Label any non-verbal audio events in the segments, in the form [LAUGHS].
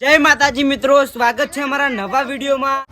જય માતાજી મિત્રો સ્વાગત છે અમારા નવા વિડીયોમાં.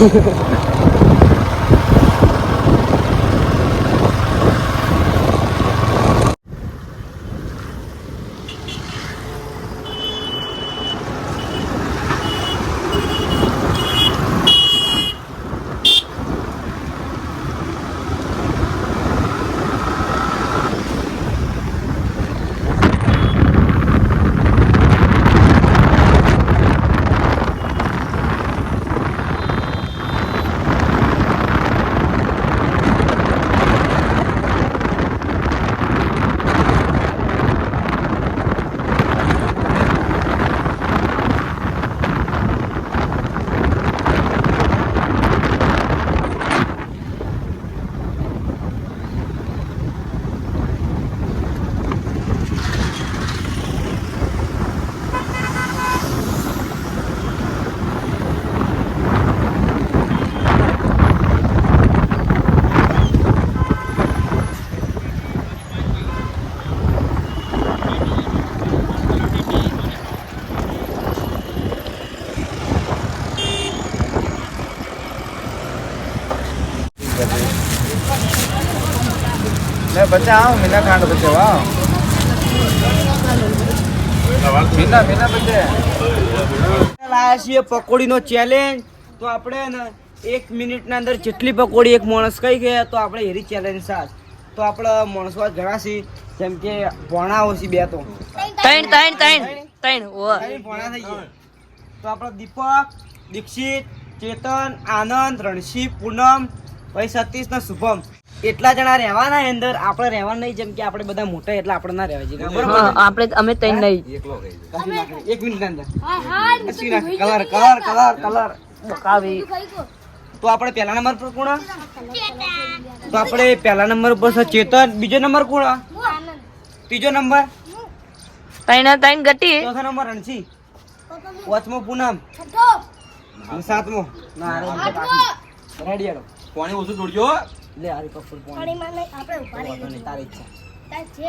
ले [LAUGHS] बच्चा आओ मीना खांड बच्चे वाओ मीना मीना बच्चे લાયા છીએ પકોડીનો ચેલેન્જ તો આપણે ને એક મિનિટના અંદર જેટલી પકોડી એક માણસ કઈ ગયા તો આપણે એરી ચેલેન્જ સાથ તો આપણે માણસો આજ ઘણા છે જેમ કે ભોણા છે બે તો ત્રણ ત્રણ ત્રણ ત્રણ ઓ ત્રણ ભોણા થઈ ગયા તો આપણે દીપક દીક્ષિત ચેતન આનંદ રણશી પૂનમ ભાઈ સતીશ ને શુભમ એટલા જણા રહેવાના અંદર આપણે રહેવા નહીં જેમ કે આપણે બધા મોટા એટલે આપણે ના રહેવા જોઈએ બરોબર આપણે અમે ત્રણ નહીં. એક મિનિટ અંદર. Colour colour colour colour. બકાવી તો આપણે પહેલા નંબર પર કોણ તો આપણે પહેલા નંબર પર છે ચેતન બીજો નંબર કોણ ત્રીજો નંબર? ત્રણ ત્રણ ગટી. ચોથો નંબર રણસી પાંચમો પૂનમ. સાતમો. ના અરે બીજો બાકી. રેડી લે આરી પર ફૂલ પાણી માં લઈ આપણે ઊભા રહી તારી ઈચ્છા.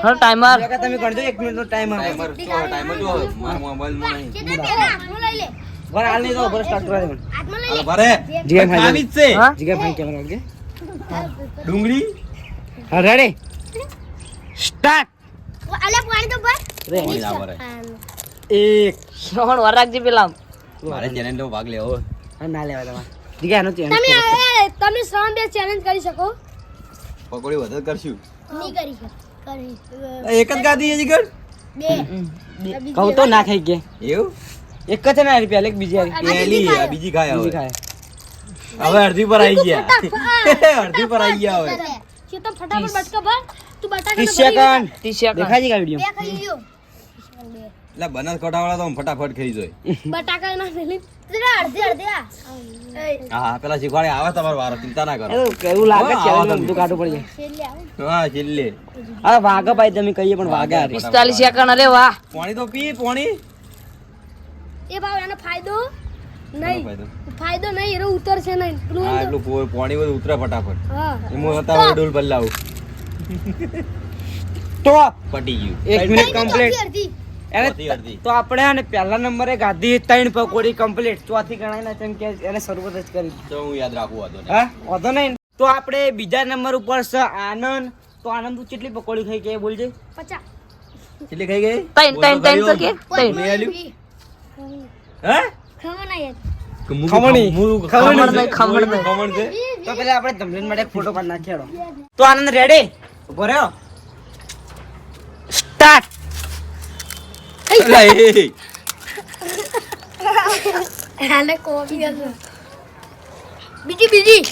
હા ટાઈમર કાકા તમે ગણજો 1 મિનિટનો ટાઈમર ટાઈમર જો ટાઈમર જો મારા મોબાઈલમાં નહીં. હું. લઈ લે. ભર હાલ નહીં તો ભર સ્ટાર્ટ કરા દે હાથમાં લઈ લે. ભરે જીગા ભાઈ આવી છે. જીગા ભાઈ કેમેરા આગે. ડુંગળી? હા રેડી. સ્ટાર્ટ અલે પાણી તો ભર. રે નહીં ભરે એક. શ્રવણ વરાગજી પેલા. મારે જેને લો ભાગ લેવો. ના લેવા તમારે. જગ્યા નથી તમે તમે શ્રવણ બે ચેલેન્જ કરી શકો પકોડી વધારે કરશું નહીં કરી કરી એક જ ગાદી છે જીગર બે કહું તો ના ખાઈ કે એવું એક જ ના રૂપિયા લેક બીજી પહેલી બીજી ખાય બીજી ખાય હવે અડધી પર આવી ગયા અડધી પર આવી ગયા હવે તો ફટાફટ બચકા ભર તું બટાકા 30 સેકન્ડ 30 સેકન્ડ દેખાજી કા વિડિયો બે ખાઈ લ્યો એટલે બનાસ કોટાવાળા તો ફટાફટ ખાઈ જાય. બટાકા ના જરા અડધી અડધી આ. હા હા પેલા શીખવાડે આવે તમારો વારો ચિંતા ના કરો. કેવું લાગે છે આવા બધું કાઢું પડી. જાય હા છેલ્લે. હા વાઘા ભાઈ તમે કહીએ પણ વાઘા પિસ્તાલીસ સેકન્ડ અરે વાહ. પાણી તો પી પાણી. એ ભાવ એનો ફાયદો નહીં. ફાયદો. નહીં એનો ઉતરશે નહીં. હા એટલું પાણી બધું ઉતરે ફટાફટ. હા. એમાં હતા ડોલ બદલાવું તો પટી ગયું. એક મિનિટ કમ્પ્લીટ એને તો આપણે અને પહેલા નંબરે ગાધી ત્રણ પકોડી કમ્પ્લીટ ચોથી ગણાય ને કેમ કે એને શરૂઆત જ કરી. તો હું યાદ રાખું હતો હા? વાંધો નહીં? તો આપણે બીજા નંબર ઉપર છે આનંદ. તો આનંદ તું કેટલી પકોડી ખાઈ કે બોલજે. પચાસ. કેટલી ખાઈ ગઈ? ત્રણ ત્રણ ત્રણ તો કે? ત્રણ. આલ્યું? હે? ખબર ના યાર ખમણી. ખમણ. ખમણ ખમણ છે. તો પેલા આપણે ધમલીન માટે ફોટો પાડી નાખીએ. તો આનંદ રેડી ઊભો રહ્યો? સ્ટાર્ટ અલા, એ. હાલે કોફી હશે બીજી બીજી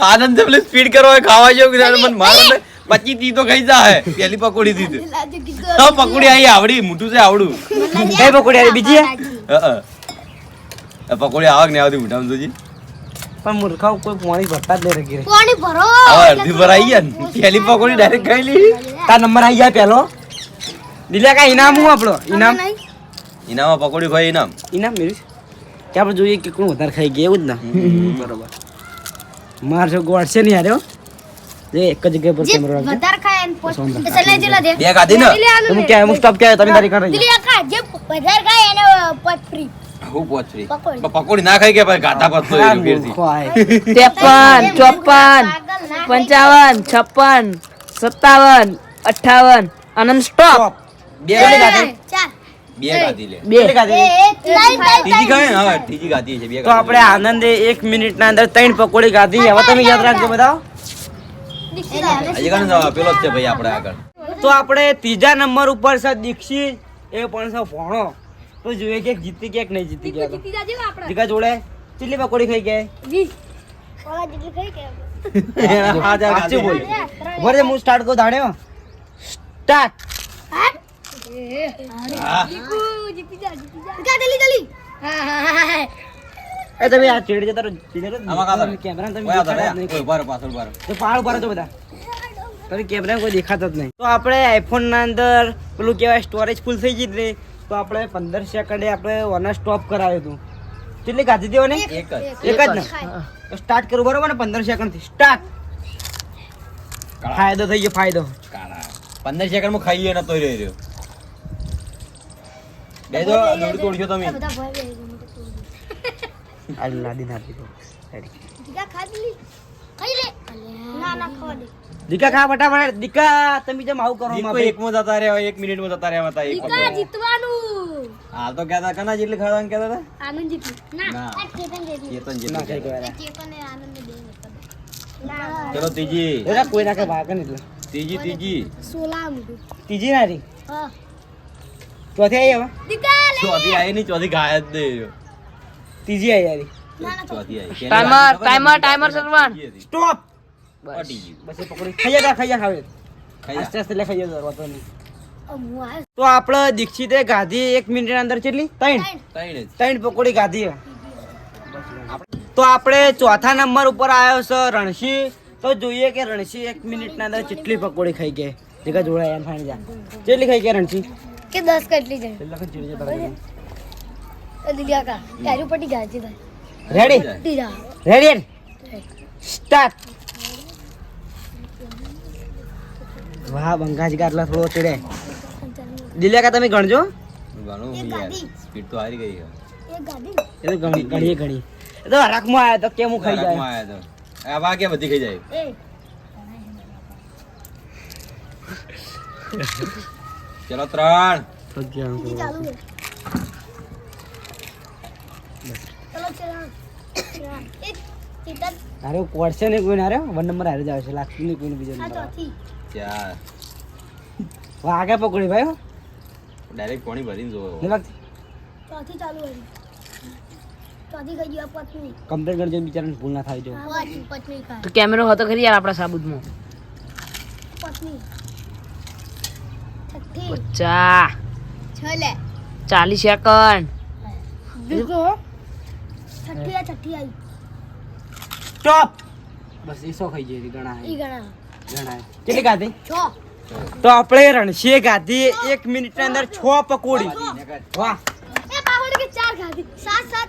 આનંદ પેલી સ્પીડ કરો ખાવા જેવું કે મને. મારો પચી તી તો ખાઈ જા પેલી પકોડી લાજે પકોડી આવી આવડી મોટું છે આવડું કઈ પકોડી આવી બીજી હા, હા. પકોડી આવક ને આવતી મોટામાં જોજી પણ મૂર્ખાઓ કોઈ પાણી ભરતા જ નહીં રગી રે પાણી ભરો. હવે અડધી પર ગયા પેલી પકોડી ડાયરેક્ટ ખાઈ લીધી તાર નંબર આવી જાય પેલો. દિલ્યા કા ઇનામ હું આપણો? ઇનામ? ઇનામ પકોડી ખાઈ ઇનામ. ઇનામ મેળવીશ કે આપણે જોઈએ કે કોણ વધારે ખાઈ ગયા એવું જ ના. બરોબર. માર જો ગોળ છે નહીં હાર્યો જે એક જ જગ્યા પર કેમેરો રાખજો. વધારે ખાય એને પોસ્ટ સોમવાર. એ જેલા દે. બે ખાધી ને? ને. ક્યાં હું સ્ટોપ કે તમે તારી કરી દિલ્યા કા જે વધારે ખાય એને પોત free. હું પોચરી પકોડી. પકોડી ના ખાઈ કે ભાઈ [LAUGHS] ચોપન પાગલ ના ખાય. પંચાવન છપ્પન સત્તાવન અઠાવન આનંદ સ્ટોપ બે એ, ચાર બે ખાધી લે. બે. ત્રીજી ખાય ને ત્રીજી ખાધી છે બે તો આપણે આનંદે એક મિનિટ ના અંદર ત્રણ પકોડી ગાધી. હવે તમે યાદ રાખજો બધા પેલો જ છે ભાઈ આપણે આગળ. તો આપણે ત્રીજા નંબર ઉપર છે દીક્ષિત. એ પણ છે ભણો. તો જોઈએ કે જીતી કે નહીં જીતી ગયા તો. જીતી જાજે આપણે. જીગા જોડે કેટલી પકોડી ખાઈ ગયા? વીસ. ઓલા જેટલી ખાઈ કે? હા, ચાલ, સાચું બોલ વરે હું સ્ટાર્ટ કરું દાડ્યો સ્ટાર્ટ જલ્દી, જલ્દી. હા, હા, હા, હા. એ તમે આ ચેડ જતા રહો ચેડ જતા રહો. આમાં કેમેરા તમે. કોઈ ઊભા પાછળ ઊભા તો પહાડ ઉપર તો બધા. તમે કેમેરા કોઈ દેખાતા જ નહીં. તો આપણે આઈફોન ના અંદર પેલું કહેવાય સ્ટોરેજ ફૂલ થઈ ગઈ ને તો આપણે પંદર સેકન્ડે આપણે વન સ્ટોપ કરાવ્યું હતું. કેટલી ગાધી દેવો ને એક જ. એક જ ને? સ્ટાર્ટ કરું બરોબર ને? પંદર સેકન્ડથી. સ્ટાર્ટ ફાયદો થઈ ગયો ફાયદો. પંદર સેકન્ડમાં ખાઈએ નતો રહ્યો. બે જો દોડી તોડશો તમે તો તું. અલ્લાહ દિન દો દીકા ખાધી લી. ખાઈ લે. ના, ના, ખાવા દે. દીકા ખા ફટાફટ દીકા તમે જેમ આવું કરો દીકો માં જતા રહ્યા એક મિનિટમાં જતા રહ્યા હતા દીકા જીતવાનું. હાલ તો કહેતા કના જેટલી ખાવાનું કહેતા હતા આનંદ જીત્યું. ના, ના. આ ચેતન જીત્યું. ના જેટલી કઈ ચેતન ને આનંદ ચલો ત્રીજી નાખે કઈ ભાગે એટલે ત્રીજી ત્રીજી સોલા ત્રીજી ના રી હા. ચોથી આવી હવે? ચોથી આવી નહીં ચોથી ગાય જ નહીં ત્રીજી આવી યારી ચોથી. આવી ટાઈમર ટાઈમર ટાઈમર સરવાન સ્ટોપ! બસ. એ પકોડી. ખાઈ જા ખાઈ જા ખાવે ખાઈ જા. આસ્તે આસ્તે લે ખાઈ જા વાતો નહીં. તો આપણે દીક્ષિતે ગાધી એક મિનિટ અંદર કેટલી? ત્રણ. ત્રણ. પકોડી ગાધી તો આપણે ચોથા નંબર ઉપર આવ્યો છે રણસી તો જોઈએ કે રણસી એક મિનિટ ના અંદર કેટલી પકોડી ખાઈ ગઈ. જગા જોડાયા એમ ફાણી જા. કેટલી ખાઈ ગયા રણસી કે દસ કેટલી જણ. પેલા કે તારી પટી જાય છે ભાઈ. રેડી પટી રેડી સ્ટાર્ટ વાહ બંગાજી કાટલા થોડો ચડે. દિલ્યા કા તમે ગણજો. સ્પીડ તો હારી ગઈ છે. એ ગાડી. એ તો ગણી ઘણી એ તો હરાકમાં આવ્યો તો કેમ હું ખાઈ જાય? આયા તો. આ વાગે બધી ખાઈ જાય. એ. ચલો ત્રણ. અરે કોડશે નહીં કોઈ હારે વન નંબર હારે જ આવે છે. લાગતું નહીં કોઈને બીજો નંબર ચાર. વાગે પકડી ભાઈ હો. ડાયરેક્ટ પાણી ભરીને જોવો. ચોથી ચાલુ હતી ચોથી ગઈ ગયો પત્ની. કમ્પ્લેટ કરજો બિચારાને ભૂલ ના થાય જો. તો કેમેરો હતો ખરી યાર આપણા સાબુતમાં પત્ની. છલે. ચાલીસ સેકન્ડ બીજો? છઠ્ઠી આ છઠ્ઠી આવી. સ્ટોપ બસ એ સો ખાઈ જઈ ગણા ગણા કેટલી ગાધી? છ. તો આપણે રણસીએ ગાધી એક મિનિટની અંદર છ પકોડી. વાહ. એ બાહોડ કે ચાર ખાધી સાત સાત.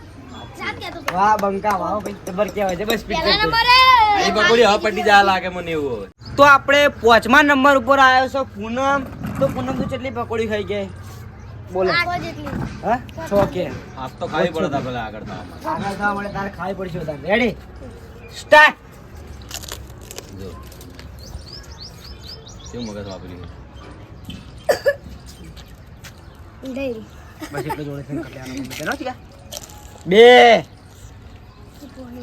સાત કહેતો હતો. વાહ બંકા વાહ ભાઈ. જબર કહેવાય છે. સ્પીડ પકોડી હવે પટી જા લાગે મને એવું તો આપણે પાંચમા નંબર ઉપર આવ્યો છો પૂનમ. તો પૂનમ તું કેટલી પકોડી ખાઈ ગઈ બોલો. હા? છ કે. આપ તો ખાવી પડે તા પેલા આગળ તા. આગળ થવા મળે તારે ખાવી પડશે વધારે. રેડી સ્ટાર્ટ જો. કેવું મગજ વાપરી બસ એટલું જોડે કરી નથી બે.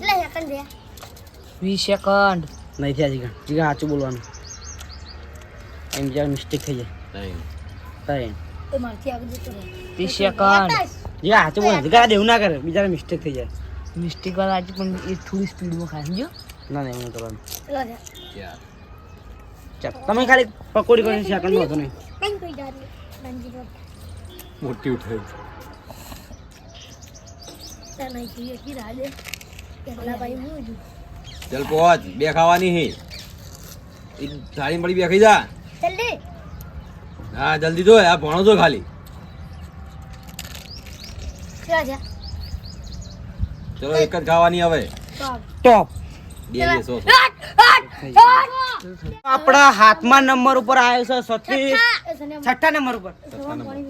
લે સેકન્ડ દે સેકન્ડ. નહીં થયા જીગા. જીગા સાચું બોલવાનું. એમ જ્યાં મિસ્ટેક થઈ જાય. ત્રણ ત્રીસ સેકન્ડ બોલ જીગા દેવું ના કરે બીજાને મિસ્ટેક થઈ જાય મિસ્ટેક વાળા આજે પણ એ થોડી સ્પીડમાં ખાય સમજો ના ના એવું કરવાનું ચલો દે ચાર. ચાલ તમે ખાલી પકોડી કરીને સેકન્ડ હતો નહીં મોટી ઉઠે તને કીએ કી રાડે પેલા ભાઈ હું છું ચલ પહોંચ બે ખાવાની હે એ થાળી મળી બે ખાઈ જા જલ્દી હા જલ્દી જો આ ભણો જો ખાલી. ચલો એક જ ખાવાની હવે. ટોપ. આપણા હાથમાં નંબર ઉપર આવ્યો છે સતીશ. છઠ્ઠા. નંબર. ઉપર.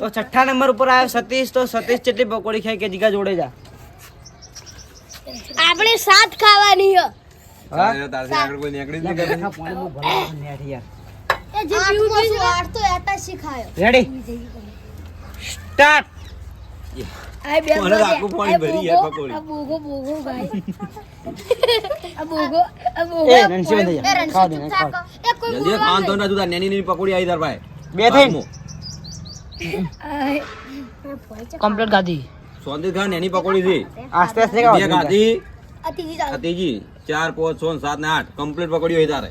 તો છઠ્ઠા નંબર ઉપર આવ્યો સતીશ તો સતીશ કેટલી પકોડી ખાઈ કે જીગા જોડે જા. આપણે સાત ખાવાની હા તારે આગળ કોઈ નીકળી જ નહીં આખા યાર. જે પીવું છે આઠ તો એટા શીખાયો. રેડી સ્ટાર્ટ આ બે મને તો પાણી ભરી યાર પકોડી. આ બોગો બોગો ભાઈ. [LAUGHS] આ બોગો આ બોગો એ રણસી બંધ જા રણછોડ દે ને, ખાવા. એ કોઈ જલ્દી ખાન તો ના જુદા નેની નેની પકોડી આવી દર ભાઈ. બે થઈ. કમ્પ્લીટ ગાધી. સોંધી ખાન નેની પકોડી થી આસ્તે આસ્તે ખાવ દે. ગાધી ત્રીજી ચાર પાંચ છ સાત ને આઠ. કમ્પ્લીટ પકોડી હોય તારે.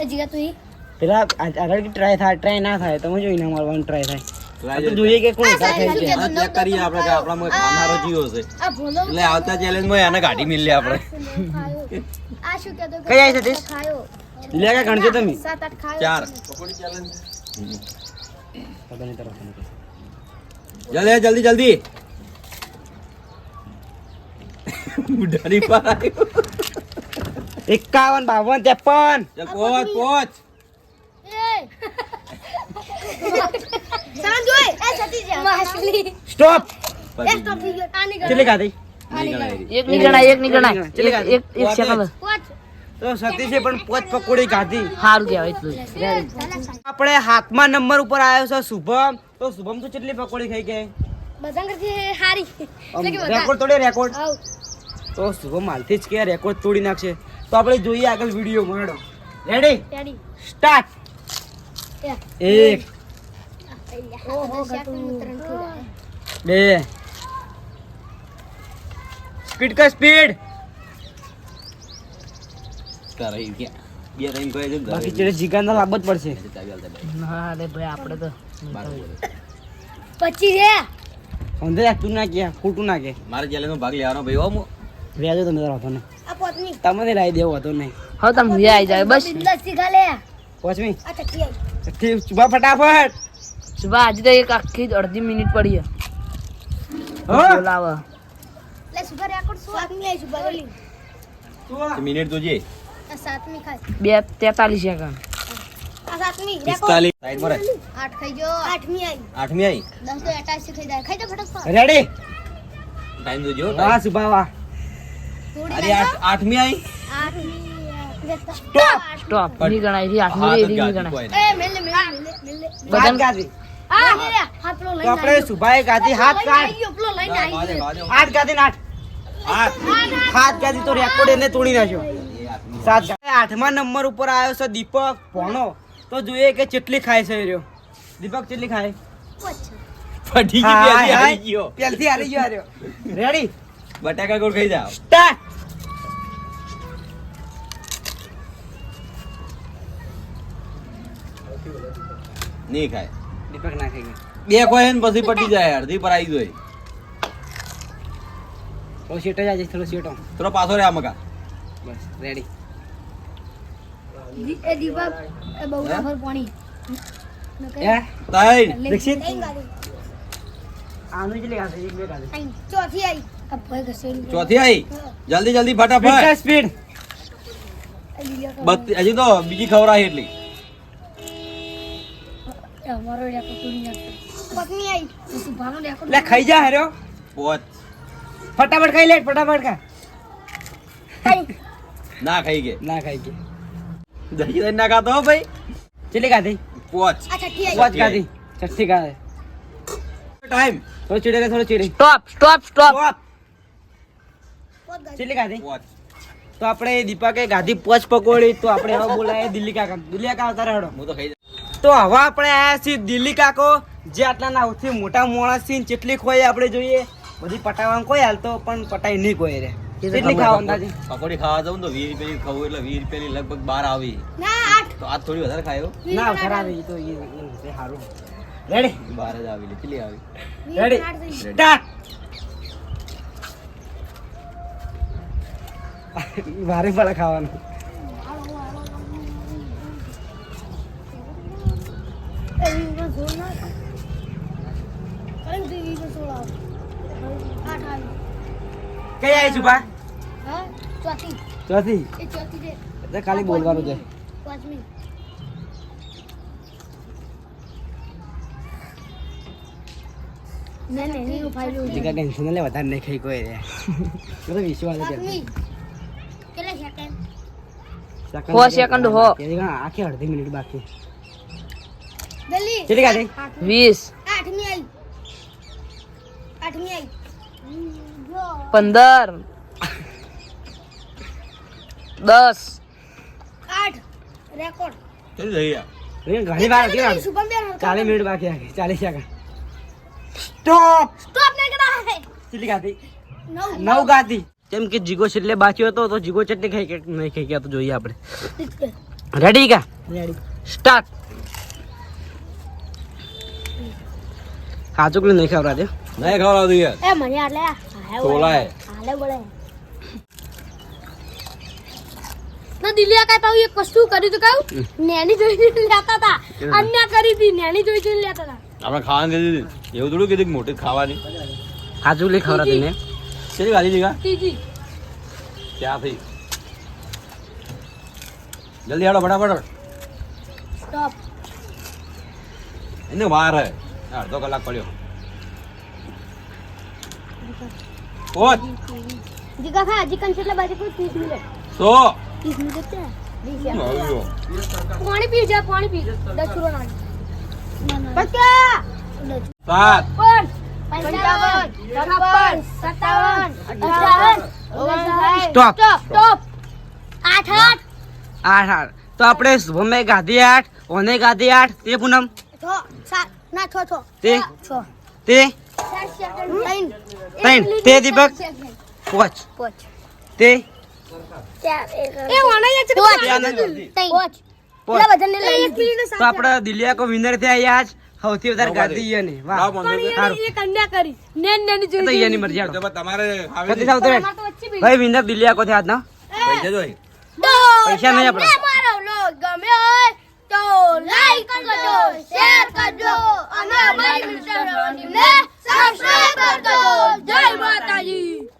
એ જીગા તું ઈ. પેલા આ- આગળ ટ્રાય થાય ટ્રાય ના થાય તમે જોઈને મારવાનું ટ્રાય થાય Try આ તો જ. જોઈએ કે કોણ આ વધારે ખાય છે સાહેબ, હા, check કરીએ આપણે કે આપણામાં ખાનારો જીવો છે આ ભોલો એટલે આવતા ચેલેન્જમાં એને કાઢી મિલે આપણે ખાયો આ શું કહેતો કે કઈ આવી સતીશ? ખાયો લે કે ગણજો તમે સાત આઠ ખાયો ચાર ખબર નહીં તારા ફોન પર. જલ્દી જલ્દી જલ્દી બુઢાની પર આવ્યો. એકાવન બાવન ત્રેપન ચાલ પહોંચ પહોંચ એ સાંજ હોય એ સતી જા માછલી સ્ટોપ. એ સ્ટોપ થઈ ગયો. આની કેટલી ખાધી? એક ની ગણાય એક ની ગણાય એક એક સેકન્ડ તો સતીશે પણ પોચ પકોડી ખાધી. સારું કહેવાય એટલું આપણે હાથમાં નંબર ઉપર આવ્યો છે શુભમ. તો શુભમ તો કેટલી પકોડી ખાઈ હારી. બધા. રેકોર્ડ તોડે રેકોર્ડ તો શુભમ હાલથી જ કે રેકોર્ડ તોડી નાખશે. તો આપણે જોઈએ આગળ વીડિયો મળો રેડી રેડી સ્ટાર્ટ એક. બે. સ્પીડ કર સ્પીડ તારે ઈ બે ત્રણ કહે છે બાકી ચેડે જીગાના લાભ જ પડશે. ના ભાઈ આપણે તો ના કે ખોટું ના કે. મારે ચેલેન્જ ભાગ લેવાનો ભાઈ હો મુ. વ્યાજો તમે તારા હતો ને. આ પોતની. તમને લાવી દેવો હતો નહીં હવે તમે આવી જાય બસ. બિંદાસ શીખા પોચમી આ ચકી આવી ઠીક ફટાફટ. સુભા આજે તો એક આખી અડધી મિનિટ પડી. હા? લે સુભા રેકોર્ડ સાતમી આવી સુભા ગલી તો મિનિટ તો જે સાતમી ખાય. બે તેતાલીસ સેકન્ડ. આ સાતમી રેકોર્ડ. પિસ્તાલીસ. સાઈડમાં રહે. આઠ ખાઈ જો. આઠમી આવી સ્ટોપ સ્ટોપની ગણાય છે આઠમી હાથ જ ની ગણાય એ મેલે મેલે મેલે તો લઈને આપણે સુભાઈ ગાધી હાથ કાઢ. ગાજે, ગાજે. આઠ ગાધી ને આઠ. હાથ ગાધી તો રેકોર્ડ એને તોડી નાખ્યો. સાત. આઠમા નંબર ઉપર આવ્યો છે દીપક ભણો તો જોઈએ કે કેટલી ખાય છે રહ્યો. દીપક કેટલી ખાય? રેડી બટાકા ગોળ ખાઈ જાવ સ્ટાર્ટ નહીં ખાય. દીપક ના ખાઈ બે કોઈ ને પછી પટી જાય અડધી પર આવી જોઈ થોડો શેટો જાય થોડો શેટો થોડો પાછો રે આમકા બસ રેડી એ દીપક એ બહુ નફર પાણી. દીક્ષિત? એક બે ચોથી આવી આ ભાઈ ચોથી આવી જલ્દી જલ્દી ફટાફટ. સ્પીડ હજી તો બીજી ખવડાવી એટલી. એ અમારો રેકોર્ડ તોડી નાખતો. પત્ની આવી પછી ભાનો રેકોર્ડ લે ખાઈ જા હાર્યો પોચ ફટાફટ ખાઈ લે ફટાફટ ખા. ના ખાઈ ગઈ. ના ખાઈ ગઈ. દહીં દહીં ના ખાતો ભાઈ. કેટલી ખાધી? પોચ પાંચ ખાધી. છઠ્ઠી ખાધે. ટાઈમ થોડો ચીડે થોડો ચીડે. Stop stop stop. પોત. કેટલી ખાધી? પોચ તો આપણે દીપાકે ગાધી પોચ પકોડી તો આપણે હવે બોલાય દિલ્હી કાકા. દિલ્હી કાકા આવતા રહેડો હું તો ખાઈ તો હવે આપણે આયા છીએ દિલ્હી કાકો જે આટલા સૌથી મોટા માણસ છે ને જેટલી ખોઈ આપણે જોઈએ. બધી પટાવવાનું કોઈ હાલતો પણ પટાઈ નહીં કોઈ રે. કેટલી ખાવા અંદાજે? પકોડી ખાવા જાઉં તો વીસ રૂપિયાની ખાવું એટલે વીસ રૂપિયાની લગભગ બાર આવી. તો આજ થોડી વધારે ખાયો? ના ખરાબ એ તો એ સારું. રેડી બાર જ આવી કેટલી આવી? રેડી સ્ટાર્ટ [LAUGHS] ભારે પડે ખાવાનું એ વીસનો જોર ના કર. કારણ કે વીસનો સોળ આવે. આઠ આવી. કઈ આવી છું બા ચોથી. ચોથી. એ ચોથી છે. ખાલી બોલવાનું છે. પાંચ મિનિટ ના ના નહીં ટેન્શન લે વધારે નહીં ખાઈ કોઈ રે. [LAUGHS] તો વિશ્વાસ છે કેટલા સેકન્ડ સેકન્ડ હો, સેકન્ડ હો. આખી અડધી મિનિટ બાકી. જલ્દી કેટલી કાઢી વીસ આઠમી આવી આઠમી આવી જો પંદર દસ આઠ રેકોર્ડ ચલ જઈએ ઘણી વાર હતી ને શુભમ બેન ચાલીસ મિનિટ બાકી આખી ચાલીસ સેકન્ડ સ્ટોપ સ્ટોપ નહીં કરા હે કેટલી ગાતી નવ નવ ગાતી કેમ કે જીગો છેલ્લે બાકી હતો તો જીગો ચટણી ખાઈ કે નહીં ખાઈ ગયા તો જોઈએ આપણે રેડી કા રેડી સ્ટાર્ટ કાચુક નહીં ખવડાવતી. નહીં ખવડાવતું યાર. એ મને આટલે તોલાય. હાલે બોલે. ના દિલિયા કાઈ પાઉં એક વસ્તુ કર્યું તો કહું? નેની જોઈ જોઈને લેતા હતા. અન્ય કરી દી નેની જોઈ જોઈને લેતા હતા. આપણે ખાવાની દીધી એવું થોડું કીધું મોટી ખાવાની ખાવાની. કાચુક નહીં ખવડાવતી ને કેટલી ગાડી જીગા ત્રીજી થઈ જલ્દી આડો ફટાફટ. સ્ટોપ એને વાર હે. અડધો કલાક પડ્યો. પોચ જીગા ખા કંચ એટલે બાજુ કોઈ પીસ મિલે સો. પીસ મિલે છે. પાણી પી જા પાણી પી દસ રૂપિયા ના પચાસ. સાત પંચાવન. છપ્પન. સત્તાવન. અઠાવન. ઓગણસાઠ. સ્ટોપ. આઠ આઠ. આઠ આઠ. તો આપણે શુભમે ગાધી આઠ ઓને ગાધી આઠ તે પૂનમ. ના છ છ. તે? છ. તે? ત્રણ. ત્રણ. તે દીપક? પોચ. પોચ. તે? આપણે દિલિયા કો વિનર થયા આજ. સૌથી વધારે ગાધી ઈ ને વાહ. સારું. એ કન્યા કરી. નેન નેની જોઈ તો ઈયાની મરજી હાલો. તમારે આવે છે. સાવ તો વચ્ચે ભાઈ વિનર દિલિયા કો થયા આજના? પૈસા જોઈ. પૈસા નહીં આપણે. મારો લો ગમે હોય તો લાઈક કરજો શેર કરજો. અને અમારી મિત્રોને સબસ્ક્રાઇબ કરજો. જય માતાજી.